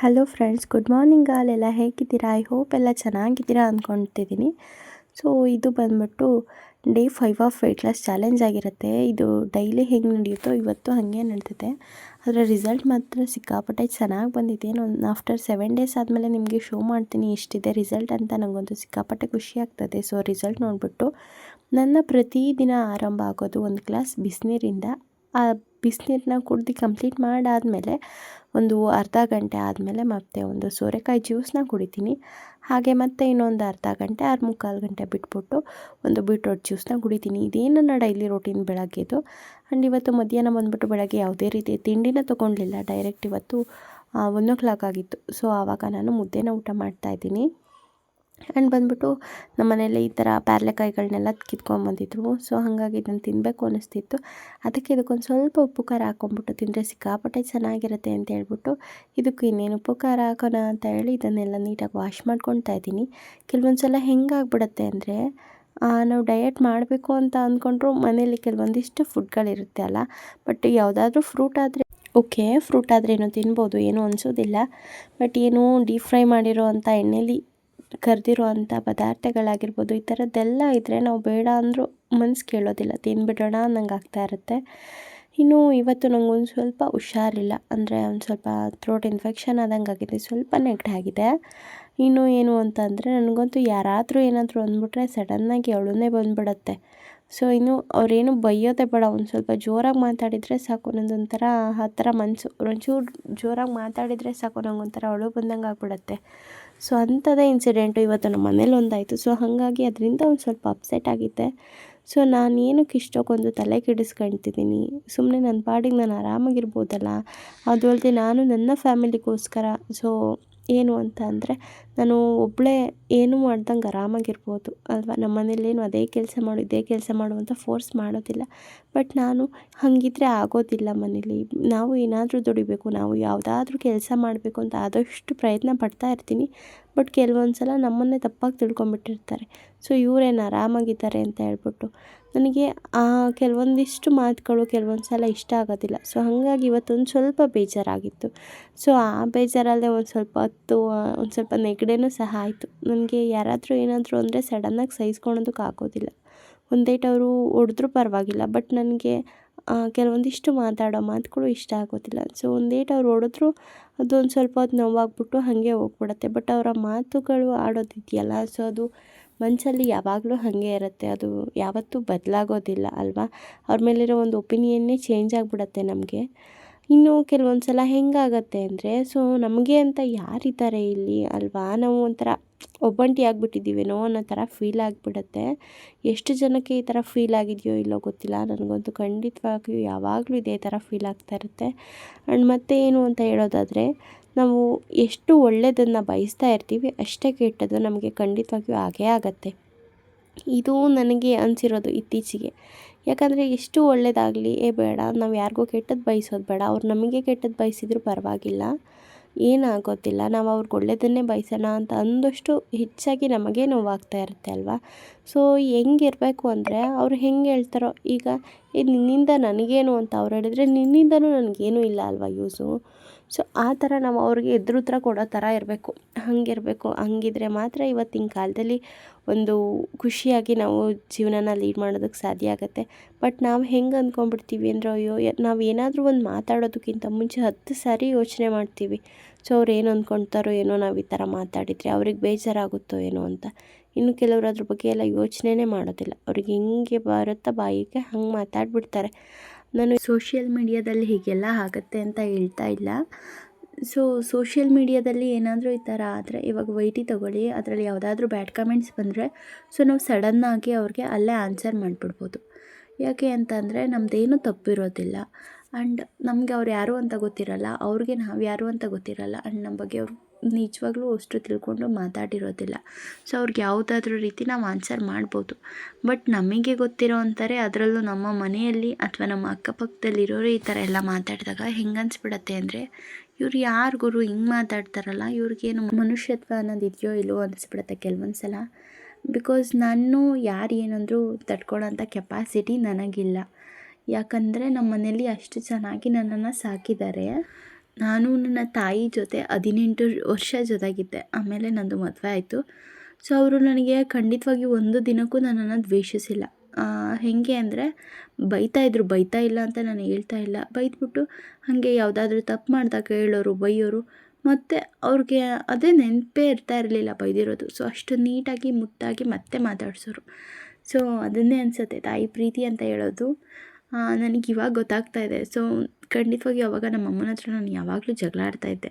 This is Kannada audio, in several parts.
ಹಲೋ ಫ್ರೆಂಡ್ಸ್ ಗುಡ್ ಮಾರ್ನಿಂಗ್ ಎಲ್ಲ ಹೇಗಿದ್ದೀರಾ? ಐ ಹೋಪ್ ಎಲ್ಲ ಚೆನ್ನಾಗಿದ್ದೀರಾ ಅಂದ್ಕೊಳ್ತಿದ್ದೀನಿ ಸೊ ಇದು ಬಂದ್ಬಿಟ್ಟು day five of weight loss challenge ಆಗಿರುತ್ತೆ. ಇದು ಡೈಲಿ ಹೆಂಗೆ ನಡೆಯುತ್ತೋ ಇವತ್ತು ಹಾಗೆ ನಡೆದಿದೆ. ಅದರ ರಿಸಲ್ಟ್ ಮಾತ್ರ ಸಿಕ್ಕಾಪಟ್ಟೆ ಚೆನ್ನಾಗಿ ಬಂದಿದೆ. ನಾನು ಆಫ್ಟರ್ ಸೆವೆನ್ ಡೇಸ್ ಆದಮೇಲೆ ನಿಮಗೆ ಶೋ ಮಾಡ್ತೀನಿ ಎಷ್ಟಿದೆ ರಿಸಲ್ಟ್ ಅಂತ ನನಗೊಂದು ಸಿಕ್ಕಾಪಟ್ಟೆ ಖುಷಿ ಆಗ್ತದೆ. ಸೊ ರಿಸಲ್ಟ್ ನೋಡಿಬಿಟ್ಟು ನನ್ನ ಪ್ರತಿದಿನ ಆರಂಭ ಆಗೋದು ಒಂದು ಗ್ಲಾಸ್ ಬಿಸಿನೀರಿಂದ. ಆ ಬಿಸಿನೀರನ್ನ ಕುಡ್ದು ಕಂಪ್ಲೀಟ್ ಮಾಡಾದಮೇಲೆ ಒಂದು ಅರ್ಧ ಗಂಟೆ ಆದಮೇಲೆ ಮತ್ತೆ ಒಂದು ಸೋರೆಕಾಯಿ ಜ್ಯೂಸನ್ನ ಕುಡಿತೀನಿ. ಹಾಗೆ ಮತ್ತೆ ಇನ್ನೊಂದು ಅರ್ಧ ಗಂಟೆ ಆರು ಮುಕ್ಕಾಲು ಗಂಟೆ ಬಿಟ್ಬಿಟ್ಟು ಒಂದು ಬೀಟ್ರೋಟ್ ಜ್ಯೂಸ್ನ ಕುಡಿತೀನಿ. ಇದೇನು ನನ್ನ ಡೈಲಿ ರೂಟೀನ್ ಬೆಳಗ್ಗೆದು ಆ್ಯಂಡ್ ಇವತ್ತು ಮಧ್ಯಾಹ್ನ ಬಂದುಬಿಟ್ಟು ಬೆಳಗ್ಗೆ ಯಾವುದೇ ರೀತಿ ತಿಂಡಿನ ತೊಗೊಂಡಿಲ್ಲ. ಡೈರೆಕ್ಟ್ ಇವತ್ತು ಒನ್ ಓ ಕ್ಲಾಕ್ ಆಗಿತ್ತು. ಸೊ ಆವಾಗ ನಾನು ಮುದ್ದೆನ ಊಟ ಮಾಡ್ತಾಯಿದ್ದೀನಿ ಆ್ಯಂಡ್ ಬಂದ್ಬಿಟ್ಟು ನಮ್ಮ ಮನೇಲಿ ಈ ಥರ ಪ್ಯಾರ್ಲೆಕಾಯಿಗಳನ್ನೆಲ್ಲ ಕಿತ್ಕೊಂಬಂದಿದ್ರು. ಸೊ ಹಾಗಾಗಿ ಇದನ್ನು ತಿನ್ನಬೇಕು ಅನ್ನಿಸ್ತಿತ್ತು. ಅದಕ್ಕೆ ಇದಕ್ಕೊಂದು ಸ್ವಲ್ಪ ಉಪ್ಪು ಖಾರ ಹಾಕ್ಕೊಂಬಿಟ್ಟು ತಿಂದರೆ ಸಿಕ್ಕಾಪಟ್ಟೆ ಚೆನ್ನಾಗಿರುತ್ತೆ ಅಂತ ಹೇಳ್ಬಿಟ್ಟು ಇದಕ್ಕೆ ಇನ್ನೇನು ಉಪ್ಪು ಖಾರ ಹಾಕೋಣ ಅಂತ ಹೇಳಿ ಇದನ್ನೆಲ್ಲ ನೀಟಾಗಿ ವಾಶ್ ಮಾಡ್ಕೊತಾ ಇದ್ದೀನಿ. ಕೆಲವೊಂದು ಸಲ ಹೆಂಗಾಗ್ಬಿಡುತ್ತೆ ಅಂದರೆ ನಾವು ಡಯಟ್ ಮಾಡಬೇಕು ಅಂತ ಅಂದ್ಕೊಂಡ್ರು ಮನೇಲಿ ಕೆಲವೊಂದಿಷ್ಟು ಫುಡ್ಗಳಿರುತ್ತೆ ಅಲ್ಲ. ಬಟ್ ಯಾವುದಾದ್ರೂ ಫ್ರೂಟ್ ಆದರೆ ಓಕೆ ಫ್ರೂಟ್ ಆದರೆ ಏನೋ ತಿನ್ಬೋದು, ಏನೂ ಅನಿಸೋದಿಲ್ಲ. ಬಟ್ ಏನು ಡೀಪ್ ಫ್ರೈ ಮಾಡಿರೋ ಅಂಥ ಎಣ್ಣೆಲಿ ಕರೆದಿರೋ ಅಂಥ ಪದಾರ್ಥಗಳಾಗಿರ್ಬೋದು, ಈ ಥರದ್ದೆಲ್ಲ ಇದ್ದರೆ ನಾವು ಬೇಡ ಅಂದರೂ ಮನ್ಸು ಕೇಳೋದಿಲ್ಲ ತಿನ್ಬಿಡೋಣ ಅನ್ನಂಗೆ ಆಗ್ತಾ ಇರುತ್ತೆ. ಇನ್ನು ಇವತ್ತು ನಂಗೊಂದು ಸ್ವಲ್ಪ ಹುಷಾರಿಲ್ಲ, ಅಂದರೆ ಒಂದು ಸ್ವಲ್ಪ ಥ್ರೋಟ್ ಇನ್ಫೆಕ್ಷನ್ ಆದಂಗೆ ಆಗಿದೆ ಸ್ವಲ್ಪ ನೆಗಡಿ ಆಗಿದೆ. ಇನ್ನು ಏನು ಅಂತಂದರೆ ನನಗಂತೂ ಯಾರಾದರೂ ಏನಾದರೂ ಅಂದ್ಬಿಟ್ರೆ ಸಡನ್ನಾಗಿ ಅವಳನ್ನೇ ಬಂದುಬಿಡತ್ತೆ. ಸೊ, ಇನ್ನು ಅವರೇನು ಬೈಯೋದೆ ಬೇಡ, ಒಂದು ಸ್ವಲ್ಪ ಜೋರಾಗಿ ಮಾತಾಡಿದರೆ ಸಾಕು ಒಂಥರ ಆ ಥರ ಮನಸ್ಸು ಒಂಚೂರು ಜೋರಾಗಿ ಮಾತಾಡಿದರೆ ಸಾಕು ನಂಗೊಂಥರ ಅಳು ಬಂದಂಗೆ ಆಗ್ಬಿಡತ್ತೆ. ಸೊ ಅಂಥದ್ದೇ ಇನ್ಸಿಡೆಂಟು ಇವತ್ತು ನಮ್ಮ ಮನೇಲಿ ಒಂದಾಯಿತು. ಸೊ ಹಾಗಾಗಿ ಅದರಿಂದ ಒಂದು ಸ್ವಲ್ಪ ಅಪ್ಸೆಟ್ ಆಗಿದ್ದೆ. ಸೊ ನಾನು ಏನಕ್ಕೆ ಇಷ್ಟಕ್ಕೊಂದು ತಲೆ ಕೆಡಿಸ್ಕೊಳ್ತಿದ್ದೀನಿ ಸುಮ್ಮನೆ ನನ್ನ ಪಾಡಿಗೆ ನಾನು ಆರಾಮಾಗಿರ್ಬೋದಲ್ಲ? ಅದು ಅಲ್ಲದೆ ನಾನು ನನ್ನ ಫ್ಯಾಮಿಲಿಗೋಸ್ಕರ ಸೊ ಏನು ಅಂತ ಅಂದರೆ ನಾನು ಒಬ್ಬಳೇ ಏನೂ ಮಾಡ್ದಂಗೆ ಆರಾಮಾಗಿರ್ಬೋದು ಅಲ್ವಾ? ನಮ್ಮ ಮನೇಲೇನು ಅದೇ ಕೆಲಸ ಮಾಡು, ಇದೇ ಕೆಲಸ ಮಾಡು ಫೋರ್ಸ್ ಮಾಡೋದಿಲ್ಲ. ಬಟ್ ನಾನು ಹಾಗಿದ್ರೆ ಆಗೋದಿಲ್ಲ ಮನೇಲಿ ನಾವು ಏನಾದರೂ ದುಡಿಬೇಕು, ನಾವು ಯಾವುದಾದ್ರೂ ಕೆಲಸ ಮಾಡಬೇಕು ಅಂತ ಆದಷ್ಟು ಪ್ರಯತ್ನ ಪಡ್ತಾ ಇರ್ತೀನಿ. ಬಟ್ ಕೆಲವೊಂದು ಸಲ ನಮ್ಮನ್ನೇ ತಪ್ಪಾಗಿ ತಿಳ್ಕೊಂಬಿಟ್ಟಿರ್ತಾರೆ ಸೊ ಇವರೇನು ಆರಾಮಾಗಿದ್ದಾರೆ ಅಂತ ಹೇಳ್ಬಿಟ್ಟು ನನಗೆ ಆ ಕೆಲವೊಂದಿಷ್ಟು ಮಾತುಗಳು ಕೆಲವೊಂದು ಸಲ ಇಷ್ಟ ಆಗೋದಿಲ್ಲ. ಸೊ ಹಾಗಾಗಿ ಇವತ್ತೊಂದು ಸ್ವಲ್ಪ ಬೇಜಾರಾಗಿತ್ತು. ಸೊ ಆ ಬೇಜಾರಲ್ಲೇ ಒಂದು ಸ್ವಲ್ಪ ಹತ್ತು, ಒಂದು ಸ್ವಲ್ಪ ನೆಗಡಿನೂ ಸಹ ಆಯಿತು. ನನಗೆ ಯಾರಾದರೂ ಏನಾದರೂ ಅಂದರೆ ಸಡನ್ನಾಗಿ ಸಹಿಸ್ಕೊಳೋದಕ್ಕೆ ಆಗೋದಿಲ್ಲ. ಒಂದೇಟ್ ಅವರು ಹೊಡೆದ್ರೂ ಪರವಾಗಿಲ್ಲ ಬಟ್ ನನಗೆ ಕೆಲವೊಂದಿಷ್ಟು ಮಾತಾಡೋ ಮಾತುಗಳು ಇಷ್ಟ ಆಗೋದಿಲ್ಲ. ಸೊ ಒಂದೇಟ್ ಅವ್ರು ಹೊಡೆದ್ರು ಅದೊಂದು ಸ್ವಲ್ಪ ಹೊತ್ತು ನೋವಾಗ್ಬಿಟ್ಟು ಹಾಗೆ ಹೋಗ್ಬಿಡತ್ತೆ. ಬಟ್ ಅವರ ಮಾತುಗಳು ಆಡೋದಿದೆಯಲ್ಲ ಸೊ ಅದು ಮನಸ್ಸಲ್ಲಿ ಯಾವಾಗಲೂ ಹಾಗೆ ಇರುತ್ತೆ. ಅದು ಯಾವತ್ತೂ ಬದಲಾಗೋದಿಲ್ಲ, ಅಲ್ವಾ? ಅವ್ರ ಮೇಲಿರೋ ಒಂದು ಒಪಿನಿಯನ್ನೇ ಚೇಂಜ್ ಆಗಿಬಿಡತ್ತೆ ನಮಗೆ. ಇನ್ನು ಕೆಲವೊಂದು ಸಲ ಹೆಂಗಾಗತ್ತೆ ಅಂದರೆ ಸೊ ನಮಗೆ ಅಂತ ಯಾರಿದ್ದಾರೆ ಇಲ್ಲಿ ಅಲ್ವಾ? ನಾವು ಒಂಥರ ಒಬ್ಬಂಟಿ ಆಗಿಬಿಟ್ಟಿದ್ದೀವೇನೋ ಅನ್ನೋ ಥರ ಫೀಲ್ ಆಗಿಬಿಡತ್ತೆ. ಎಷ್ಟು ಜನಕ್ಕೆ ಈ ಥರ ಫೀಲ್ ಆಗಿದೆಯೋ ಇಲ್ಲೋ ಗೊತ್ತಿಲ್ಲ. ನನಗಂತೂ ಖಂಡಿತವಾಗಿಯೂ ಯಾವಾಗಲೂ ಇದೇ ಥರ ಫೀಲ್ ಆಗ್ತಾ ಇರುತ್ತೆ. ಆ್ಯಂಡ್ ಮತ್ತೆ ಏನು ಅಂತ ಹೇಳೋದಾದರೆ, ನಾವು ಎಷ್ಟು ಒಳ್ಳೆಯದನ್ನು ಬಯಸ್ತಾ ಇರ್ತೀವಿ ಅಷ್ಟೇ ಕೆಟ್ಟದ್ದು ನಮಗೆ ಖಂಡಿತವಾಗಿಯೂ ಆಗೇ ಆಗತ್ತೆ. ಇದು ನನಗೆ ಅನಿಸಿರೋದು ಇತ್ತೀಚೆಗೆ. ಯಾಕಂದರೆ ಎಷ್ಟು ಒಳ್ಳೆಯದಾಗಲಿ ಏ ಬೇಡ, ನಾವು ಯಾರಿಗೂ ಕೆಟ್ಟದ್ದು ಬಯಸೋದು ಬೇಡ. ಅವ್ರು ನಮಗೆ ಕೆಟ್ಟದ್ದು ಬಯಸಿದ್ರು ಪರವಾಗಿಲ್ಲ. ಏನಾಗೋದಿಲ್ಲ ನಾವು ಅವ್ರಿಗೆ ಒಳ್ಳೆಯದನ್ನೇ ಬಯಸೋಣ ಅಂತ ಅಂದಷ್ಟು ಹೆಚ್ಚಾಗಿ ನಮಗೇ ನೋವಾಗ್ತಾ ಇರುತ್ತೆ ಅಲ್ವಾ? ಸೊ ಹೆಂಗಿರಬೇಕು ಅಂದರೆ ಅವ್ರು ಹೆಂಗೆ ಹೇಳ್ತಾರೋ, ಈಗ ನಿನ್ನಿಂದ ನನಗೇನು ಅಂತ ಅವ್ರು ಹೇಳಿದ್ರೆ ನಿನ್ನಿಂದನೂ ನನಗೇನು ಇಲ್ಲ ಅಲ್ವಾ ಯೂಸು? ಸೊ ಆ ಥರ ನಾವು ಅವ್ರಿಗೆ ಎದುರುತ್ರ ಕೊಡೋ ಥರ ಇರಬೇಕು. ಹಾಗಿರ್ಬೇಕು ಹಂಗಿದ್ರೆ ಮಾತ್ರ ಇವತ್ತಿನ ಕಾಲದಲ್ಲಿ ಒಂದು ಖುಷಿಯಾಗಿ ನಾವು ಜೀವನನ ಲೀಡ್ ಮಾಡೋದಕ್ಕೆ ಸಾಧ್ಯ ಆಗುತ್ತೆ. ಬಟ್ ನಾವು ಹೆಂಗೆ ಅಂದ್ಕೊಂಡ್ಬಿಡ್ತೀವಿ ಅಂದರೆ, ಅಯ್ಯೋ ನಾವು ಏನಾದರೂ ಒಂದು ಮಾತಾಡೋದಕ್ಕಿಂತ ಮುಂಚೆ ಹತ್ತು ಸಾರಿ ಯೋಚನೆ ಮಾಡ್ತೀವಿ. ಸೊ ಅವ್ರು ಏನು ಅಂದ್ಕೊಳ್ತಾರೋ ಏನೋ ನಾವು ಈ ಥರ ಮಾತಾಡಿದರೆ ಅವ್ರಿಗೆ ಬೇಜಾರಾಗುತ್ತೋ ಏನೋ ಅಂತ. ಇನ್ನು ಕೆಲವರು ಅದ್ರ ಬಗ್ಗೆ ಎಲ್ಲ ಯೋಚನೆನೇ ಮಾಡೋದಿಲ್ಲ. ಅವ್ರಿಗೆ ಹೆಂಗೆ ಬರುತ್ತಾ ಬಾಯಿಗೆ ಹಂಗೆ ಮಾತಾಡ್ಬಿಡ್ತಾರೆ. ನಾನು ಸೋಷಿಯಲ್ ಮೀಡಿಯಾದಲ್ಲಿ ಹೀಗೆಲ್ಲ ಆಗುತ್ತೆ ಅಂತ ಹೇಳ್ತಾ ಇಲ್ಲ. ಸೊ ಸೋಷಿಯಲ್ ಮೀಡಿಯಾದಲ್ಲಿ ಏನಾದರೂ ಈ ಥರ ಆದರೆ ಇವಾಗ ವೈಟಿ ತೊಗೊಳ್ಳಿ, ಅದರಲ್ಲಿ ಯಾವುದಾದ್ರೂ ಬ್ಯಾಡ್ ಕಮೆಂಟ್ಸ್ ಬಂದರೆ ಸೊ ನಾವು ಸಡನ್ನಾಗಿ ಅವ್ರಿಗೆ ಅಲ್ಲೇ ಆನ್ಸರ್ ಮಾಡಿಬಿಡ್ಬೋದು. ಯಾಕೆ ಅಂತಂದರೆ ನಮ್ಮದೇನು ತಪ್ಪಿರೋದಿಲ್ಲ. ಆ್ಯಂಡ್ ನಮಗೆ ಅವ್ರು ಯಾರು ಅಂತ ಗೊತ್ತಿರಲ್ಲ, ಅವ್ರಿಗೆ ನಾವು ಯಾರು ಅಂತ ಗೊತ್ತಿರಲ್ಲ ಆ್ಯಂಡ್ ನಮ್ಮ ಬಗ್ಗೆ ಅವರು ನಿಜವಾಗ್ಲೂ ಅಷ್ಟು ತಿಳ್ಕೊಂಡು ಮಾತಾಡಿರೋದಿಲ್ಲ. ಸೊ ಅವ್ರಿಗೆ ಯಾವುದಾದ್ರೂ ರೀತಿ ನಾವು ಆನ್ಸರ್ ಮಾಡ್ಬೋದು. ಬಟ್ ನಮಗೆ ಗೊತ್ತಿರೋ ಅಂತಾರೆ ಅದರಲ್ಲೂ ನಮ್ಮ ಮನೆಯಲ್ಲಿ ಅಥವಾ ನಮ್ಮ ಅಕ್ಕಪಕ್ಕದಲ್ಲಿರೋರು ಈ ಥರ ಎಲ್ಲ ಮಾತಾಡಿದಾಗ ಹೆಂಗೆ ಅನ್ಸ್ಬಿಡತ್ತೆ ಅಂದರೆ ಇವ್ರು ಯಾರು ಗುರು ಹಿಂಗೆ ಮಾತಾಡ್ತಾರಲ್ಲ, ಇವ್ರಿಗೇನು ಮನುಷ್ಯತ್ವ ಅನ್ನೋದು ಇದೆಯೋ ಇಲ್ಲವೋ ಅನಿಸ್ಬಿಡತ್ತೆ ಕೆಲವೊಂದು ಸಲ ಬಿಕಾಸ್ ನಾನು ಯಾರು ಏನಂದರೂ ತಡ್ಕೊಳ್ಳೋಂಥ ಕೆಪಾಸಿಟಿ ನನಗಿಲ್ಲ. ಯಾಕಂದರೆ ನಮ್ಮ ಮನೇಲಿ ಅಷ್ಟು ಚೆನ್ನಾಗಿ ನನ್ನನ್ನು ಸಾಕಿದ್ದಾರೆ. ನಾನು ನನ್ನ ತಾಯಿ ಜೊತೆ ಹದಿನೆಂಟು ವರ್ಷ ಜೊತೆಗಿದ್ದೆ. ಆಮೇಲೆ ನನ್ನದು ಮದುವೆ ಆಯಿತು. ಸೊ ಅವರು ನನಗೆ ಖಂಡಿತವಾಗಿ ಒಂದು ದಿನಕ್ಕೂ ನನ್ನನ್ನು ದ್ವೇಷಿಸಿಲ್ಲ. ಹೇಗೆ ಅಂದರೆ, ಬೈತಾ ಇದ್ದರು ಬೈತಾ ಇಲ್ಲ ಅಂತ ನಾನು ಹೇಳ್ತಾ ಇಲ್ಲ. ಬೈದ್ಬಿಟ್ಟು ಹಾಗೆ ಯಾವುದಾದ್ರೂ ತಪ್ಪು ಮಾಡಿದಾಗ ಹೇಳೋರು, ಬೈಯೋರು, ಮತ್ತು ಅವ್ರಿಗೆ ಅದೇ ನೆನಪೇ ಇರ್ತಾ ಇರಲಿಲ್ಲ ಬೈದಿರೋದು. ಸೊ ಅಷ್ಟು ನೀಟಾಗಿ ಮುದ್ದಾಗಿ ಮತ್ತೆ ಮಾತಾಡ್ಸೋರು. ಸೊ ಅದನ್ನೇ ಅನಿಸುತ್ತೆ, ತಾಯಿ ಪ್ರೀತಿ ಅಂತ ಹೇಳೋದು. ನನಗೆ ಇವಾಗ ಗೊತ್ತಾಗ್ತಾ ಇದೆ. ಸೊ ಖಂಡಿತವಾಗಿ ಅವಾಗ ನಮ್ಮ ಅಮ್ಮನ ಹತ್ರ ನಾನು ಯಾವಾಗಲೂ ಜಗಳ ಆಡ್ತಾ ಇದ್ದೆ.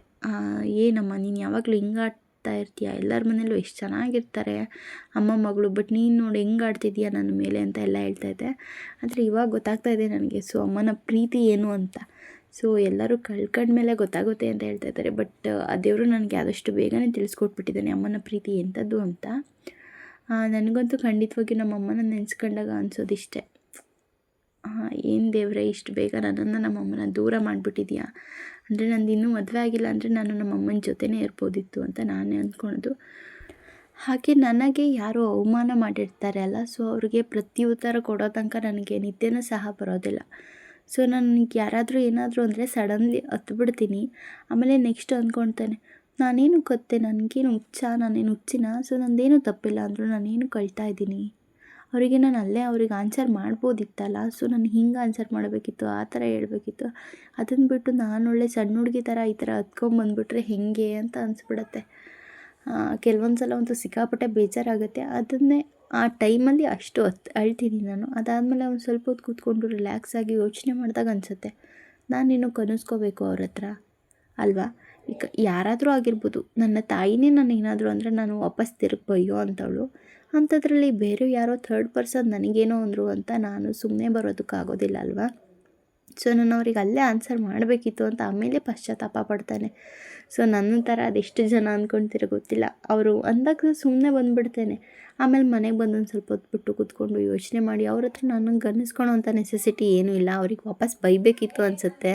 ಏನಮ್ಮ, ನೀನು ಯಾವಾಗಲೂ ಹಿಂಗೆ ಆಡ್ತಾ ಇರ್ತೀಯ? ಎಲ್ಲರ ಮನೇಲೂ ಎಷ್ಟು ಚೆನ್ನಾಗಿರ್ತಾರೆ ಅಮ್ಮ, ಮಗಳು ಬಟ್ ನೀನು ನೋಡಿ ಹೆಂಗೆ ಆಡ್ತಿದ್ದೀಯ ನನ್ನ ಮೇಲೆ ಅಂತ ಎಲ್ಲ ಹೇಳ್ತಾ ಇದ್ದೆ. ಆದರೆ ಇವಾಗ ಗೊತ್ತಾಗ್ತಾ ಇದೆ ನನಗೆ ಸೊ ಅಮ್ಮನ ಪ್ರೀತಿ ಏನು ಅಂತ. ಸೊ ಎಲ್ಲರೂ ಕಳ್ಕೊಂಡ್ಮೇಲೆ ಗೊತ್ತಾಗುತ್ತೆ ಅಂತ ಹೇಳ್ತಾ ಇದ್ದಾರೆ. ಬಟ್ ಆ, ದೇವರು ನನಗೆ ಆದಷ್ಟು ಬೇಗನೆ ತಿಳಿಸ್ಕೊಟ್ಬಿಟ್ಟಿದ್ದಾನೆ, ಅಮ್ಮನ ಪ್ರೀತಿ ಎಂಥದ್ದು ಅಂತ. ನನಗಂತೂ ಖಂಡಿತವಾಗಿ ನಮ್ಮ ಅಮ್ಮನ ನೆನೆಸ್ಕೊಂಡಾಗ ಅನ್ಸೋದಿಷ್ಟೇ. ಏನು ದೇವರೇ, ಇಷ್ಟು ಬೇಗ ನನ್ನನ್ನು ನಮ್ಮ ಅಮ್ಮನ ದೂರ ಮಾಡಿಬಿಟ್ಟಿದ್ಯಾ? ಅಂದರೆ ನಂದು ಇನ್ನೂ ಮದುವೆ ಆಗಿಲ್ಲ, ಅಂದರೆ ನಾನು ನಮ್ಮ ಅಮ್ಮನ ಜೊತೆನೇ ಇರ್ಬೋದಿತ್ತು ಅಂತ ನಾನೇ ಅಂದ್ಕೊಳೋದು ಹಾಗೆ ನನಗೆ ಯಾರೋ ಅವಮಾನ ಮಾಡಿರ್ತಾರೆ ಅಲ್ಲ, ಸೊ ಅವ್ರಿಗೆ ಪ್ರತ್ಯುತ್ತರ ಕೊಡೋ ತನಕ ನನಗೆ ನಿದ್ದೆನೂ ಸಹ ಬರೋದಿಲ್ಲ. ಸೊ ನನಗೆ ಯಾರಾದರೂ ಏನಾದರೂ ಅಂದರೆ ಸಡನ್ಲಿ ಹತ್ಬಿಡ್ತೀನಿ. ಆಮೇಲೆ ನೆಕ್ಸ್ಟ್ ಅಂದ್ಕೊಳ್ತಾನೆ ನಾನೇನು ಕತ್ತೆ, ನನಗೇನು ಹುಚ್ಚ, ನಾನೇನು ಹುಚ್ಚಿನ? ಸೊ ನಂದೇನು ತಪ್ಪಿಲ್ಲ ಅಂದರೂ ನಾನೇನು ಕಳ್ತಾ ಇದ್ದೀನಿ? ಅವರಿಗೆ ನಾನು ಅಲ್ಲೇ ಅವ್ರಿಗೆ ಆನ್ಸರ್ ಮಾಡ್ಬೋದಿತ್ತಲ್ಲ? ಸೊ ನಾನು ಹಿಂಗೆ ಆನ್ಸರ್ ಮಾಡಬೇಕಿತ್ತು, ಆ ಥರ ಹೇಳ್ಬೇಕಿತ್ತು. ಅದನ್ನು ಬಿಟ್ಟು ನಾನು ಒಳ್ಳೆ ಸಣ್ಣ ಹುಡುಗಿ ಥರ ಈ ಥರ ಹತ್ಕೊಂಬಂದ್ಬಿಟ್ರೆ ಹೇಗೆ ಅಂತ ಅನಿಸ್ಬಿಡತ್ತೆ. ಕೆಲವೊಂದು ಸಲ ಅಂತೂ ಸಿಕ್ಕಾಪಟ್ಟೆ ಬೇಜಾರಾಗುತ್ತೆ. ಅದನ್ನೇ ಆ ಟೈಮಲ್ಲಿ ಅಷ್ಟು ಹತ್ ಅಳ್ತೀನಿ ನಾನು. ಅದಾದಮೇಲೆ ಒಂದು ಸ್ವಲ್ಪ ಹೊತ್ತು ಕೂತ್ಕೊಂಡು ರಿಲ್ಯಾಕ್ಸ್ ಆಗಿ ಯೋಚನೆ ಮಾಡಿದಾಗ ಅನಿಸುತ್ತೆ. ನಾನೇನು ಕನಸ್ಕೋಬೇಕು ಅವ್ರ ಹತ್ರ, ಅಲ್ವಾ? ಈಗ ಯಾರಾದರೂ ಆಗಿರ್ಬೋದು, ನನ್ನ ತಾಯಿನೇ ನಾನು ಏನಾದರೂ ಅಂದರೆ ನಾನು ವಾಪಸ್ ತಿರುಗಿ ಬೈಯೋ ಅಂಥವಳು. ಅಂಥದ್ರಲ್ಲಿ ಬೇರೆ ಯಾರೋ ಥರ್ಡ್ ಪರ್ಸನ್ ನನಗೇನೋ ಅಂದರು ಅಂತ ನಾನು ಸುಮ್ಮನೆ ಬರೋದಕ್ಕಾಗೋದಿಲ್ಲ ಅಲ್ವಾ? ಸೊ ನಾನು ಅವ್ರಿಗೆ ಅಲ್ಲೇ ಆನ್ಸರ್ ಮಾಡಬೇಕಿತ್ತು ಅಂತ ಆಮೇಲೆ ಪಶ್ಚಾತ್ತಾಪ ಪಡ್ತಾನೆ. ಸೊ ನನ್ನ ಥರ ಅದೆಷ್ಟು ಜನ ಅಂದ್ಕೊಂತೀರೋ ಗೊತ್ತಿಲ್ಲ. ಅವರು ಅಂದಾಗ ಸುಮ್ಮನೆ ಬಂದುಬಿಡ್ತೇನೆ. ಆಮೇಲೆ ಮನೆಗೆ ಬಂದು ಒಂದು ಸ್ವಲ್ಪ ಹೊತ್ತು ಬಿಟ್ಟು ಕೂತ್ಕೊಂಡು ಯೋಚನೆ ಮಾಡಿ, ಅವ್ರ ಹತ್ರ ನನಗೆ ಅನ್ನಿಸ್ಕೊಳೋ ಅಂಥ ನೆಸೆಸಿಟಿ ಏನೂ ಇಲ್ಲ. ಅವ್ರಿಗೆ ವಾಪಸ್ ಬೈಬೇಕಿತ್ತು ಅನಿಸುತ್ತೆ.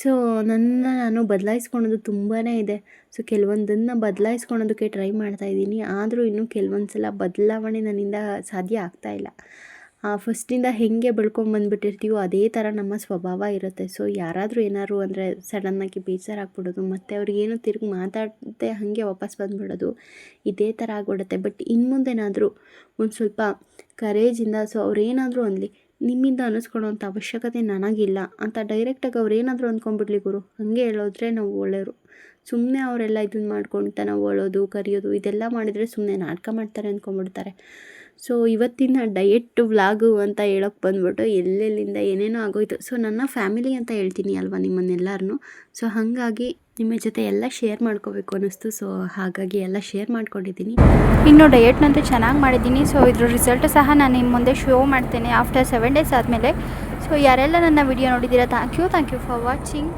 ಸೊ ನನ್ನ ನಾನು ಬದಲಾಯಿಸ್ಕೊಳೋದು ತುಂಬಾ ಇದೆ. ಸೊ ಕೆಲವೊಂದನ್ನು ಬದಲಾಯಿಸ್ಕೊಳೋದಕ್ಕೆ ಟ್ರೈ ಮಾಡ್ತಾ ಇದ್ದೀನಿ. ಆದರೂ ಇನ್ನೂ ಕೆಲವೊಂದು ಸಲ ಬದಲಾವಣೆ ನನ್ನಿಂದ ಸಾಧ್ಯ ಆಗ್ತಾಯಿಲ್ಲ ಫಸ್ಟಿಂದ ಹೇಗೆ ಬೆಳ್ಕೊಂಬಂದ್ಬಿಟ್ಟಿರ್ತೀವೋ ಅದೇ ಥರ ನಮ್ಮ ಸ್ವಭಾವ ಇರುತ್ತೆ. ಸೊ ಯಾರಾದರೂ ಏನಾದ್ರು ಅಂದರೆ ಸಡನ್ನಾಗಿ ಬೇಜಾರಾಗ್ಬಿಡೋದು, ಮತ್ತು ಅವ್ರಿಗೇನು ತಿರುಗಿ ಮಾತಾಡದೆ ಹಾಗೆ ವಾಪಸ್ ಬಂದುಬಿಡೋದು, ಇದೇ ಥರ ಆಗ್ಬಿಡುತ್ತೆ. ಬಟ್ ಇನ್ನು ಮುಂದೇನಾದರೂ ಒಂದು ಸ್ವಲ್ಪ ಕರೇಜಿಂದ ಸೊ ಅವ್ರೇನಾದರೂ ಅನ್ನಲಿ ನಿಮ್ಮಿಂದ ಅನ್ನಿಸ್ಕೊಳ್ಳೋವಂಥ ಅವಶ್ಯಕತೆ ನನಗಿಲ್ಲ ಅಂತ ಡೈರೆಕ್ಟಾಗಿ ಅವ್ರು ಏನಾದರೂ ಅಂದ್ಕೊಂಡ್ಬಿಡ್ಲಿ ಗುರು. ಹಾಗೆ ಹೇಳೋದ್ರೆ ನಾವು ಒಳ್ಳೆಯವರು. ಸುಮ್ಮನೆ ಅವರೆಲ್ಲ ಇದನ್ನ ಮಾಡ್ಕೊಳ್ತಾ ನಾವು ಅಳೋದು, ಕರೆಯೋದು, ಇದೆಲ್ಲ ಮಾಡಿದರೆ ಸುಮ್ಮನೆ ನಾಟಕ ಮಾಡ್ತಾರೆ ಅಂದ್ಕೊಂಡ್ಬಿಡ್ತಾರೆ ಸೊ ಇವತ್ತಿನ ಡಯೆಟ್ ವ್ಲಾಗು ಅಂತ ಹೇಳೋಕ್ಕೆ ಬಂದ್ಬಿಟ್ಟು ಎಲ್ಲೆಲ್ಲಿಂದ ಏನೇನೋ ಆಗೋಯ್ತು. ಸೊ ನನ್ನ ಫ್ಯಾಮಿಲಿ ಅಂತ ಹೇಳ್ತೀನಿ ಅಲ್ವಾ ನಿಮ್ಮನ್ನೆಲ್ಲರನ್ನು ಸೊ ಹಾಗಾಗಿ ನಿಮ್ಮ ಜೊತೆ ಎಲ್ಲ ಶೇರ್ ಮಾಡ್ಕೋಬೇಕು ಅನ್ನಿಸ್ತು. ಸೊ ಹಾಗಾಗಿ ಎಲ್ಲ ಶೇರ್ ಮಾಡ್ಕೊಂಡಿದ್ದೀನಿ. ಇನ್ನು ಡಯೆಟ್ನಂತೂ ಚೆನ್ನಾಗಿ ಮಾಡಿದ್ದೀನಿ. ಸೊ ಇದ್ರ ರಿಸಲ್ಟ್ ಸಹ ನಾನು ನಿಮ್ಮ ಮುಂದೆ ಶೋ ಮಾಡ್ತೇನೆ ಆಫ್ಟರ್ ಸೆವೆನ್ ಡೇಸ್ ಆದಮೇಲೆ. ಸೊ ಯಾರೆಲ್ಲ ನನ್ನ ವಿಡಿಯೋ ನೋಡಿದ್ದೀರಾ thank you thank you for watching